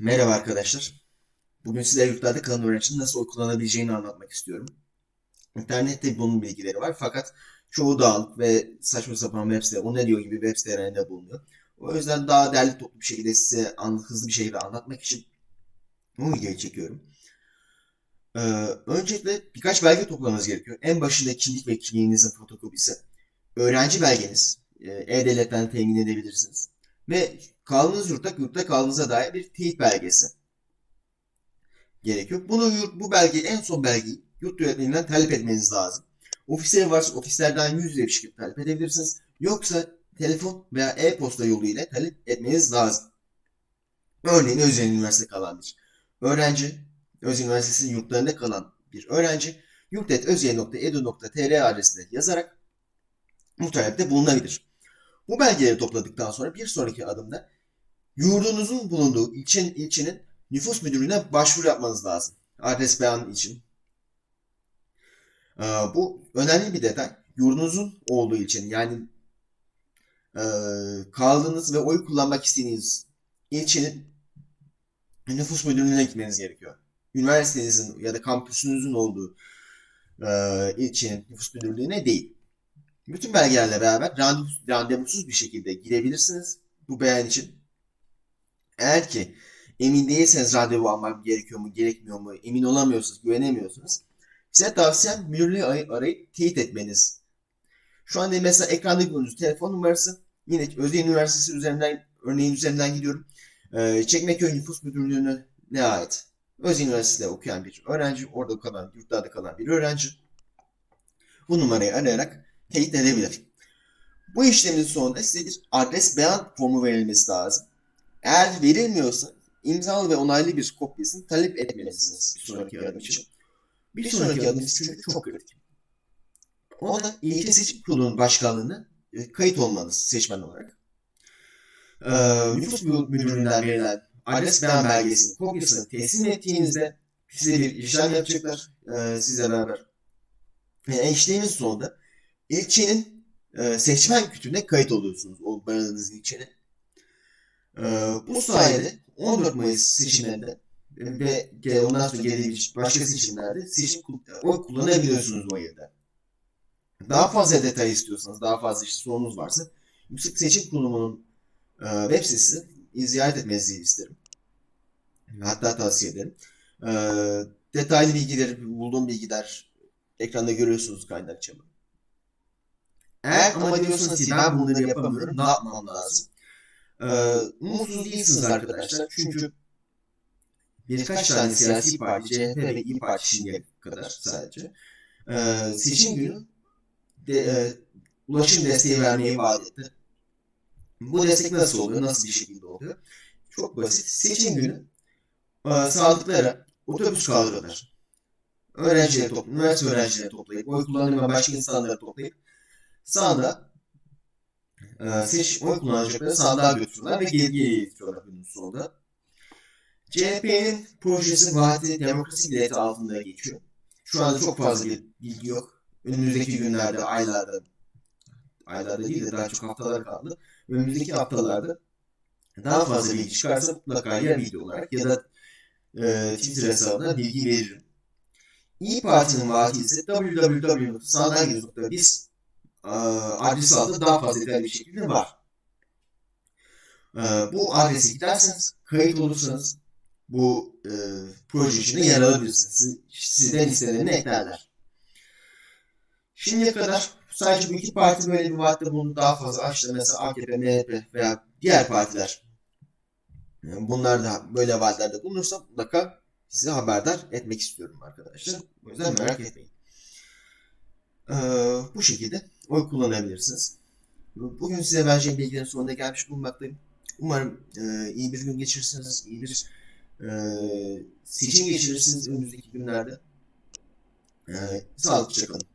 Merhaba arkadaşlar. Bugün size yurtlarda kalan öğrencinin nasıl oy kullanabileceğini anlatmak istiyorum. İnternette bunun bilgileri var fakat çoğu dağınık ve saçma sapan web siteleri, o ne diyor gibi web sitelerinde bulunuyor. O yüzden daha derli toplu bir şekilde size an- hızlı bir şekilde anlatmak için bu videoyu çekiyorum. Ee, öncelikle birkaç belge toplamanız gerekiyor. En başında kimlik ve kimliğinizin fotokopisi. Öğrenci belgeniz. e, E-Devlet'ten temin edebilirsiniz. Ve kaldığınız yurtta, yurtta kaldığınıza dair bir teyit belgesi gerekiyor. Bunu yurt, bu belgeyi, en son belgeyi yurt yönetmeninden talep etmeniz lazım. Ofisleri varsa ofislerden yüz bir şekilde talep edebilirsiniz. Yoksa telefon veya e-posta yoluyla talep etmeniz lazım. Örneğin özel üniversite kalan bir öğrenci, özel üniversitesinin yurtlarında kalan bir öğrenci yurtetözye.edu.tr adresine yazarak bu talepte bulunabilir. Bu belgeleri topladıktan sonra bir sonraki adımda yurdunuzun bulunduğu ilçenin, ilçenin nüfus müdürlüğüne başvuru yapmanız lazım. Adres beyanı için. Ee, bu önemli bir detay. Yurdunuzun olduğu ilçenin yani e, kaldığınız ve oy kullanmak istediğiniz ilçenin nüfus müdürlüğüne gitmeniz gerekiyor. Üniversitenizin ya da kampüsünüzün olduğu e, ilçenin nüfus müdürlüğüne değil. Bütün belgelerle beraber randevusuz, randevusuz bir şekilde girebilirsiniz bu beyan için. Eğer ki emin değilseniz randevu almak gerekiyor mu, gerekmiyor mu, emin olamıyorsunuz, güvenemiyorsunuz. Size tavsiyem müdürlüğü arayıp, arayıp teyit etmeniz. Şu anda mesela ekranda gördüğünüz telefon numarası yine Özyeğin Üniversitesi üzerinden örneğin üzerinden gidiyorum. Ee, Çekmeköy Nüfus Müdürlüğü'ne ne ait? Özyeğin Üniversitesi'de okuyan bir öğrenci, orada kalan, yurtlarda kalan bir öğrenci. Bu numarayı arayarak teyit edebilir. Bu işlemin sonunda size bir adres beyan formu verilmesi lazım. Eğer verilmiyorsa imzalı ve onaylı bir kopyasını talep etmelisiniz bir sonraki adım için. Bir sonraki adım çünkü çok kritik. O da ilçe seçim kurulunun başkanlığına e, kayıt olmanız seçmen olarak. Ee, nüfus müdürlüğünden verilen adres beyan belgesinin kopyasını teslim ettiğinizde size bir işlem yapacaklar e, sizle beraber. Ve işlemin sonunda ilçenin e, seçmen kütüğüne kayıt oluyorsunuz o aradığınız ilçenin. E, bu sayede 14 Mayıs seçimlerinde ve ondan sonra gelebilecek başka seçimlerde seçim oy kullanabiliyorsunuz o yerde. Daha fazla detay istiyorsanız, daha fazla işte sorunuz varsa Yüksek Seçim Kurulu'nun e, web sitesini ziyaret etmenizi isterim. Hatta tavsiye ederim. E, detaylı bilgileri, bulduğum bilgiler ekranda görüyorsunuz kaynakçamı. Eğer ama diyorsanız ki ben bunları yapamıyorum, ne yapmam lazım? Ee, umutsuz değilsiniz arkadaşlar. Çünkü birkaç tane siyasi parti, CHP ve İYİ Parti şimdiye kadar sadece e, seçim günü de, e, ulaşım desteği vermeyi vaat etti. Bu destek nasıl oluyor, nasıl bir şekilde oluyor? Çok basit. Seçim günü e, sağlıklara otobüs kaldırıyorlar. Öğrencileri toplayıp, üniversite öğrencileri toplayıp, oy kullanmayan başka insanları toplayıp sağda e, seç oy kullanacakları sandığa götürüyorlar ve geriye getiriyorlar günün sonunda. CHP'nin projesi vaati demokrasi bileti altında geçiyor. Şu anda çok fazla bir bilgi yok. Önümüzdeki günlerde, aylarda, aylarda değil de daha çok haftalar kaldı. Önümüzdeki haftalarda daha fazla bilgi çıkarsa mutlaka ya video olarak ya da e, Twitter hesabına bilgi veririm. İyi Parti'nin vaati ise www.sandığa.biz adresi altında daha fazla detaylı bir şekilde var. E, bu adrese giderseniz, kayıt olursanız bu e, proje içinde yer alabilirsiniz. Siz, sizden isteneni eklerler. Şimdiye kadar sadece bu iki parti böyle bir vaatte bulundu. Daha fazla açtı mesela AKP, MHP veya diğer partiler. Yani bunlar da böyle vaatlerde bulunursa mutlaka size haberdar etmek istiyorum arkadaşlar. O yüzden merak etmeyin. Ee, bu şekilde oy kullanabilirsiniz. Bugün size vereceğim bilgilerin sonuna gelmiş bulunmaktayım. Umarım e, iyi bir gün geçirirsiniz, iyi bir e, seçim geçirirsiniz önümüzdeki günlerde. E, sağlıklı kalın.